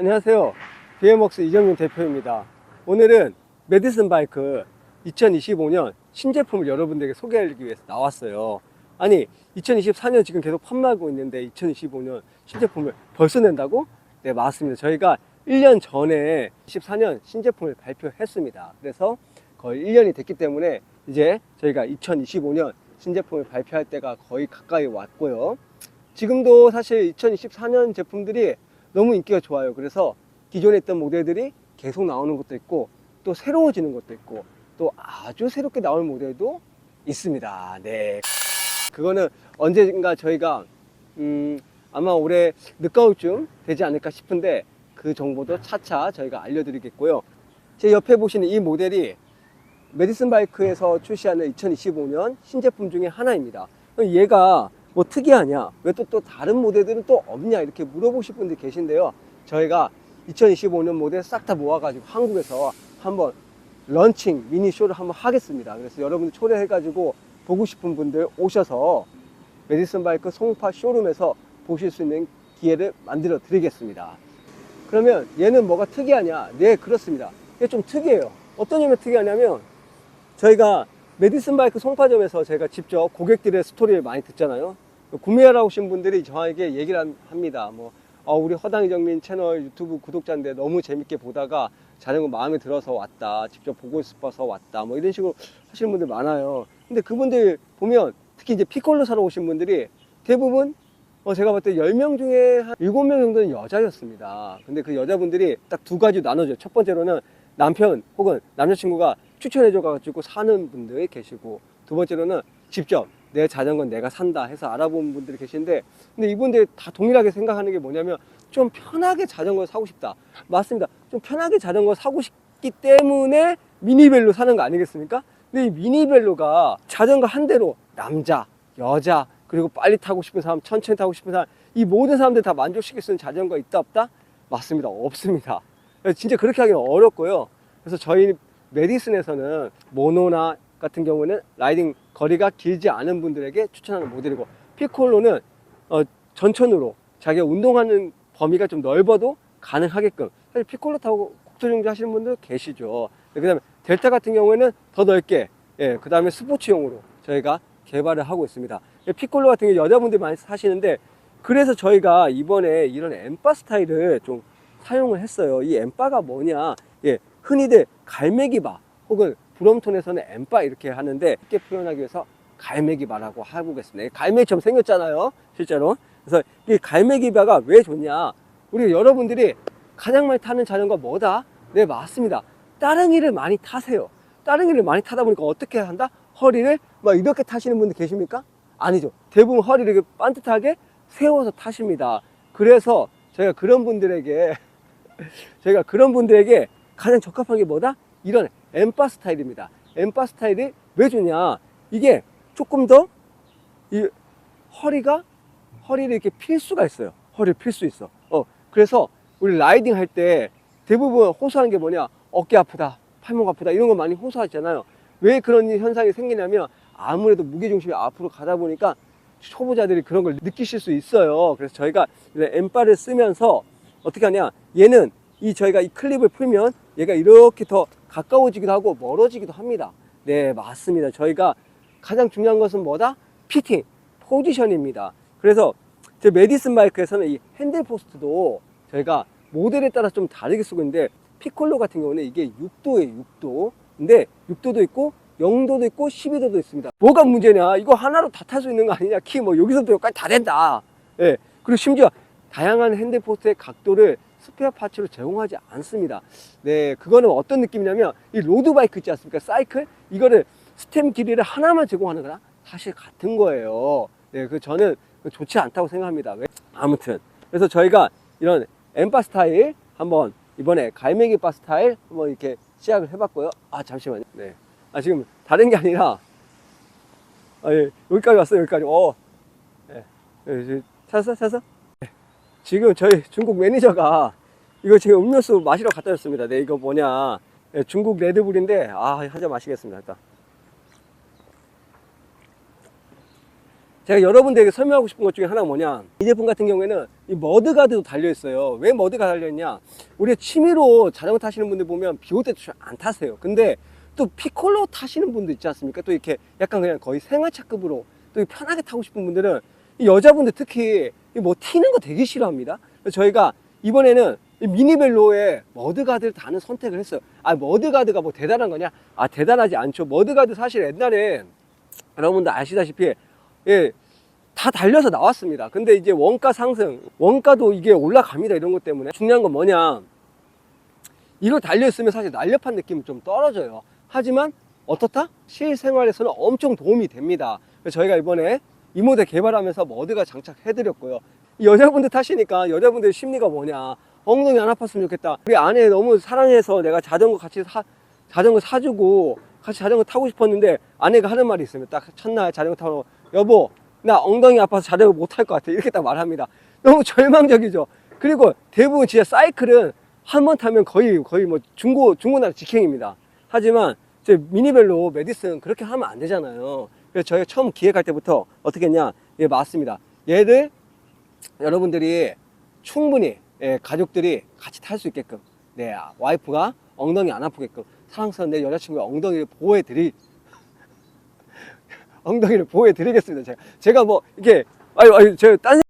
안녕하세요. BM웍스 이정윤 대표입니다. 오늘은 메디슨 바이크 2025년 신제품을 여러분들에게 소개하기 위해서 나왔어요. 아니, 2024년 지금 계속 판매하고 있는데 2025년 신제품을 벌써 낸다고? 네, 맞습니다. 저희가 1년 전에 24년 신제품을 발표했습니다. 그래서 거의 1년이 됐기 때문에 이제 저희가 2025년 신제품을 발표할 때가 거의 가까이 왔고요. 지금도 사실 2024년 제품들이 너무 인기가 좋아요. 그래서 기존에 있던 모델들이 계속 나오는 것도 있고 또 새로워지는 것도 있고 또 아주 새롭게 나올 모델도 있습니다. 네. 그거는 언젠가 저희가 음, 아마 올해 늦가을쯤 되지 않을까 싶은데 그 정보도 차차 저희가 알려드리겠고요. 제 옆에 보시는 이 모델이 메디슨 바이크에서 출시하는 2025년 신제품 중에 하나입니다. 얘가 뭐 특이하냐? 왜 또 또 다른 모델들은 또 없냐? 이렇게 물어보실 분들이 계신데요. 저희가 2025년 모델 싹 다 모아가지고 한국에서 한번 런칭 미니 쇼를 한번 하겠습니다. 그래서 여러분들 초대해가지고 보고 싶은 분들 오셔서 메디슨 바이크 송파 쇼룸에서 보실 수 있는 기회를 만들어 드리겠습니다. 그러면 얘는 뭐가 특이하냐? 네, 그렇습니다. 이게 좀 특이해요. 어떤 점이 특이하냐면 저희가 메디슨 바이크 송파점에서 제가 직접 고객들의 스토리를 많이 듣잖아요. 구매하러 오신 분들이 저에게 얘기를 한- 합니다. 뭐, 어, 우리 허당이 정민 채널 유튜브 구독자인데 너무 재밌게 보다가 자전거 마음에 들어서 왔다. 직접 보고 싶어서 왔다. 뭐 이런 식으로 하시는 분들 많아요. 근데 그분들 보면 특히 이제 피콜로 사러 오신 분들이 대부분 어, 제가 봤을 때 10명 중에 한 7명 정도는 여자였습니다. 근데 그 여자분들이 딱 두 가지 나눠져요. 첫 번째로는 남편 혹은 남자친구가 추천해 줘가지고 사는 분들이 계시고 두 번째로는 직접 내 자전거는 내가 산다 해서 알아본 분들이 계신데 근데 이분들 다 동일하게 생각하는 게 뭐냐면 좀 편하게 자전거 사고 싶다. 맞습니다. 좀 편하게 자전거 사고 싶기 때문에 미니벨로 사는 거 아니겠습니까? 근데 이 미니벨로가 자전거 한 대로 남자, 여자, 그리고 빨리 타고 싶은 사람, 천천히 타고 싶은 사람, 이 모든 사람들 다 만족시킬 수 있는 자전거 있다 없다? 맞습니다. 없습니다. 진짜 그렇게 하기는 어렵고요. 그래서 저희 메디슨에서는 모노나 같은 경우는 라이딩 거리가 길지 않은 분들에게 추천하는 모델이고 피콜로는 어, 전천으로 자기가 운동하는 범위가 좀 넓어도 가능하게끔 사실 피콜로 타고 국토정지 하시는 분들 계시죠. 그 다음에 델타 같은 경우에는 더 넓게 예, 그 다음에 스포츠용으로 저희가 개발을 하고 있습니다. 예, 피콜로 같은 경우 여자분들이 많이 사시는데 그래서 저희가 이번에 이런 엠파 스타일을 좀 사용을 했어요. 이 엠바가 뭐냐? 예, 흔히들 갈매기바 혹은 브롬톤에서는 엠바 이렇게 하는데 쉽게 표현하기 위해서 갈매기바라고 해보겠습니다. 갈매기처럼 생겼잖아요, 실제로. 그래서 이 갈매기바가 왜 좋냐? 우리 여러분들이 가장 많이 타는 자전거 뭐다? 네, 맞습니다. 따릉이를 많이 타세요. 따릉이를 많이 타다 보니까 어떻게 한다? 허리를 막 이렇게 타시는 분들 계십니까? 아니죠. 대부분 허리를 이렇게 반듯하게 세워서 타십니다. 그래서 저희가 그런 분들에게 저희가 그런 분들에게 가장 적합한 게 뭐다? 이런 엠파 스타일입니다. 엠파 스타일이 왜 좋냐? 이게 조금 더 이 허리가 허리를 이렇게 필 수가 있어요. 허리를 필 수 있어. 어, 그래서 우리 라이딩 할 때 대부분 호소하는 게 뭐냐? 어깨 아프다, 팔목 아프다 이런 거 많이 호소하잖아요. 왜 그런 현상이 생기냐면 아무래도 무게 중심이 앞으로 가다 보니까 초보자들이 그런 걸 느끼실 수 있어요. 그래서 저희가 엠바를 쓰면서 어떻게 하냐? 얘는 이 저희가 이 클립을 풀면 얘가 이렇게 더 가까워지기도 하고 멀어지기도 합니다. 네, 맞습니다. 저희가 가장 중요한 것은 뭐다? 피팅, 포지션입니다. 그래서 제 메디슨 바이크에서는 이 핸들 포스트도 저희가 모델에 따라 좀 다르게 쓰고 있는데 피콜로 같은 경우는 이게 6도예요, 6도. 근데 6도도 있고 0도도 있고 12도도 있습니다. 뭐가 문제냐? 이거 하나로 다 탈 수 있는 거 아니냐? 키 뭐 여기서부터 여기까지 다 된다. 예. 그리고 심지어 다양한 핸들 포스트의 각도를 스페어 파츠로 제공하지 않습니다. 네, 그거는 어떤 느낌이냐면 이 로드 바이크 있지 않습니까? 사이클 이거를 스템 길이를 하나만 제공하는 거랑 사실 같은 거예요. 네, 그 저는 좋지 않다고 생각합니다. 왜? 아무튼 그래서 저희가 이런 엠바 스타일 한번 이번에 갈매기 바 스타일 한번 이렇게 시작을 해봤고요. 아 잠시만요. 네, 아 지금 다른 게 아니라 아, 예, 여기까지 왔어요. 여기까지. 어, 예, 예, 찾았어, 찾았어? 네. 지금 저희 중국 매니저가 이거 지금 음료수 마시러 갖다 줬습니다. 네, 이거 뭐냐. 예, 중국 레드불인데, 아, 한 잔 마시겠습니다. 일단. 제가 여러분들에게 설명하고 싶은 것 중에 하나가 뭐냐 이 제품 같은 경우에는 이 머드가드도 달려있어요 왜 머드가 달려있냐 우리 취미로 자전거 타시는 분들 보면 비 올 때도 잘 안 타세요 근데 또 피콜로 타시는 분들 있지 않습니까 또 이렇게 약간 그냥 거의 생활차급으로 또 편하게 타고 싶은 분들은 이 여자분들 특히 이 뭐 튀는 거 되게 싫어합니다 저희가 이번에는 이 미니벨로에 머드가드를 다는 선택을 했어요 아 머드가드가 뭐 대단한 거냐 아 대단하지 않죠 머드가드 사실 옛날에 여러분들 아시다시피 예, 다 달려서 나왔습니다. 근데 이제 원가 상승, 원가도 이게 올라갑니다. 이런 것 때문에. 중요한 건 뭐냐. 이거 달려있으면 사실 날렵한 느낌은 좀 떨어져요. 하지만 어떻다? 실생활에서는 엄청 도움이 됩니다. 저희가 이번에 이 모델 개발하면서 머드가 장착해드렸고요. 이 여자분들 타시니까 여자분들 심리가 뭐냐. 엉덩이 안 아팠으면 좋겠다. 우리 아내 너무 사랑해서 내가 자전거 같이 사, 자전거 사주고 같이 자전거 타고 싶었는데 아내가 하는 말이 있으면 딱 첫날 자전거 타고 여보 나 엉덩이 아파서 자전거 못 탈 것 같아 이렇게 딱 말합니다 너무 절망적이죠 그리고 대부분 진짜 사이클은 한 번 타면 거의 거의 뭐 중고 중고나라 직행입니다 하지만 제 미니벨로 메디슨 그렇게 하면 안 되잖아요 그래서 저희가 처음 기획할 때부터 어떻게 했냐? 예 맞습니다. 얘를 여러분들이 충분히 예, 가족들이 같이 탈 수 있게끔 네 와이프가 엉덩이 안 아프게끔 사랑스러운 내 여자친구의 엉덩이를 보호해 드리 엉덩이를 보호해 드리겠습니다 제가. 제가 뭐 이게 아유 아유 저딴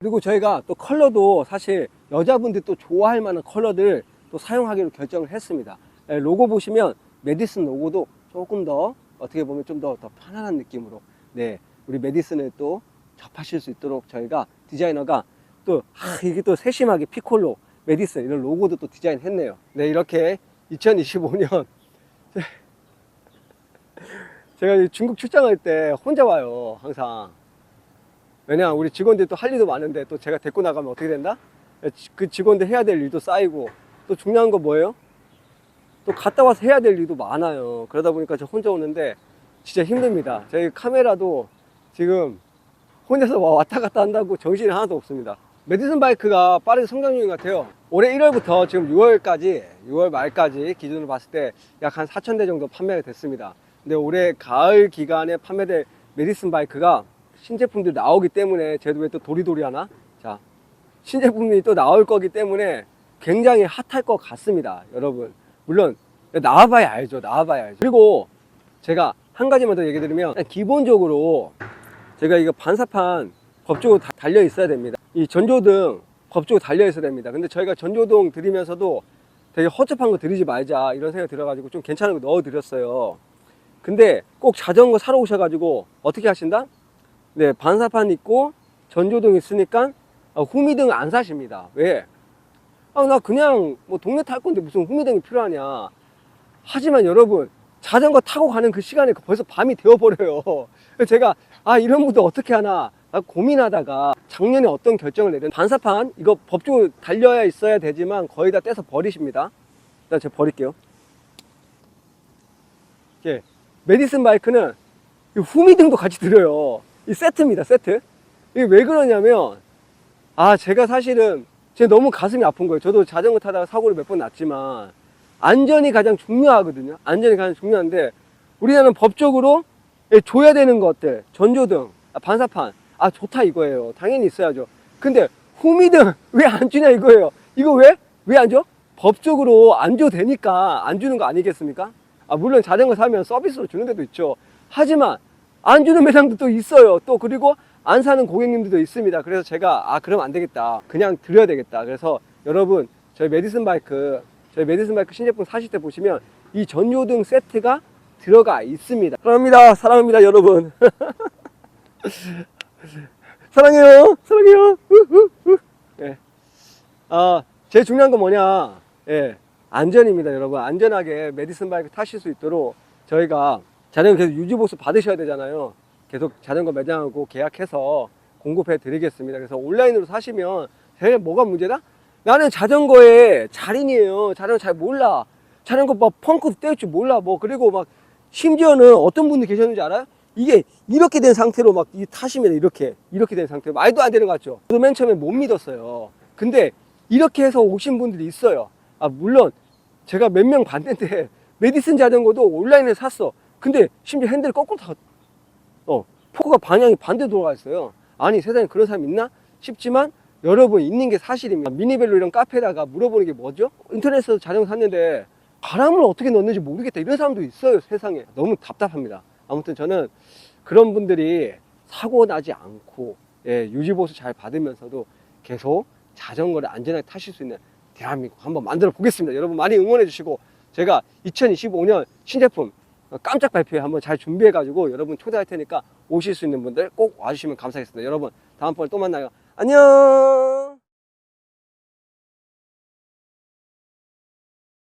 그리고 저희가 또 컬러도 사실 여자분들 또 좋아할 만한 컬러들 또 사용하기로 결정을 했습니다. 예, 로고 보시면 메디슨 로고도 조금 더 어떻게 보면 좀 더 더 편안한 느낌으로 네 우리 메디슨을 또 접하실 수 있도록 저희가 디자이너가 또 아, 이게 또 세심하게 피콜로 메디슨 이런 로고도 또 디자인했네요 네 이렇게 2025년 제가 이 중국 출장할 때 혼자 와요 항상 왜냐 우리 직원들이 또할 일도 많은데 또 제가 데리고 나가면 어떻게 된다? 그 직원들 해야 될 일도 쌓이고 또 중요한 거 뭐예요? 또 갔다 와서 해야 될 일도 많아요. 그러다 보니까 저 혼자 오는데 진짜 힘듭니다. 저희 카메라도 지금 혼자서 와- 왔다 갔다 한다고 정신이 하나도 없습니다. 메디슨 바이크가 빠르게 성장 중인 것 같아요. 올해 1월부터 지금 6월까지 6월 말까지 기준으로 봤을 때 약 한 4,000대 정도 판매가 됐습니다. 근데 올해 가을 기간에 판매될 메디슨 바이크가 신제품들이 나오기 때문에 쟤도 왜 또 도리도리 하나? 자 신제품이 또 나올 거기 때문에 굉장히 핫할 것 같습니다 여러분 물론 나와봐야 알죠 나와봐야 알죠. 그리고 제가 한 가지만 더 얘기 드리면 기본적으로 제가 이거 반사판 법적으로 다 달려 있어야 됩니다. 이 전조등 법적으로 달려 있어야 됩니다. 근데 저희가 전조등 드리면서도 되게 허접한 거 드리지 말자 이런 생각이 들어가지고 좀 괜찮은 거 넣어 드렸어요. 근데 꼭 자전거 사러 오셔가지고 어떻게 하신다? 네 반사판 있고 전조등 있으니까 아, 후미등 안 사십니다. 왜? 아, 나 그냥 뭐 동네 탈 건데 무슨 후미등이 필요하냐. 하지만 여러분, 자전거 타고 가는 그 시간에 벌써 밤이 되어버려요. 제가, 아, 이런 분들 어떻게 하나. 아, 고민하다가 작년에 어떤 결정을 내린 반사판, 이거 법적으로 달려야 있어야 되지만 거의 다 떼서 버리십니다. 일단 제가 버릴게요. 예, 메디슨 바이크는 이 후미등도 같이 드려요. 이 세트입니다, 세트. 이게 왜 그러냐면, 아, 제가 사실은 제 너무 가슴이 아픈 거예요. 저도 자전거 타다가 사고를 몇 번 났지만 안전이 가장 중요하거든요. 안전이 가장 중요한데 우리나라는 법적으로 예, 줘야 되는 것들 전조등, 아, 반사판 아 좋다 이거예요. 당연히 있어야죠. 근데 후미등 왜 안 주냐 이거예요. 이거 왜? 왜 안 줘? 법적으로 안 줘도 되니까 안 주는 거 아니겠습니까? 아 물론 자전거 사면 서비스로 주는 데도 있죠. 하지만 안 주는 매장도 또 있어요. 또 그리고 안 사는 고객님들도 있습니다. 그래서 제가 아 그럼 안 되겠다. 그냥 드려야 되겠다. 그래서 여러분 저희 메디슨 바이크 저희 메디슨 바이크 신제품 사실 때 보시면 이 전조등 세트가 들어가 있습니다. 사랑합니다. 사랑합니다, 여러분. 사랑해요. 사랑해요. 예. 아, 제일 중요한 건 뭐냐? 예. 안전입니다, 여러분. 안전하게 메디슨 바이크 타실 수 있도록 저희가 자전거 계속 유지 보수 받으셔야 되잖아요. 계속 자전거 매장하고 계약해서 공급해 드리겠습니다. 그래서 온라인으로 사시면 제일 뭐가 문제다? 나는 자전거의 달인이에요. 자전거 잘 몰라. 자전거 막 펑크도 떼울 줄 몰라. 뭐 그리고 막 심지어는 어떤 분들 계셨는지 알아요? 이게 이렇게 된 상태로 막이 타시면 이렇게 이렇게 된 상태로 말도 안 되는 것 같죠? 저도 맨 처음에 못 믿었어요. 근데 이렇게 해서 오신 분들이 있어요. 아 물론 제가 몇 명 봤는데 메디슨 자전거도 온라인에 샀어. 근데 심지어 핸들 거꾸로 다 어, 포가 방향이 반대 돌아가 있어요. 아니 세상에 그런 사람 있나 싶지만 여러분 있는 게 사실입니다. 미니벨로 이런 카페에다가 물어보는 게 뭐죠? 인터넷에서 자전거 샀는데 바람을 어떻게 넣는지 모르겠다 이런 사람도 있어요 세상에 너무 답답합니다. 아무튼 저는 그런 분들이 사고 나지 않고 예, 유지보수 잘 받으면서도 계속 자전거를 안전하게 타실 수 있는 대한민국 한번 만들어 보겠습니다. 여러분 많이 응원해 주시고 제가 2025년 신제품 깜짝 발표회 한번 잘 준비해 가지고 여러분 초대할 테니까 오실 수 있는 분들 꼭 와주시면 감사하겠습니다. 여러분 다음번에 또 만나요. 안녕.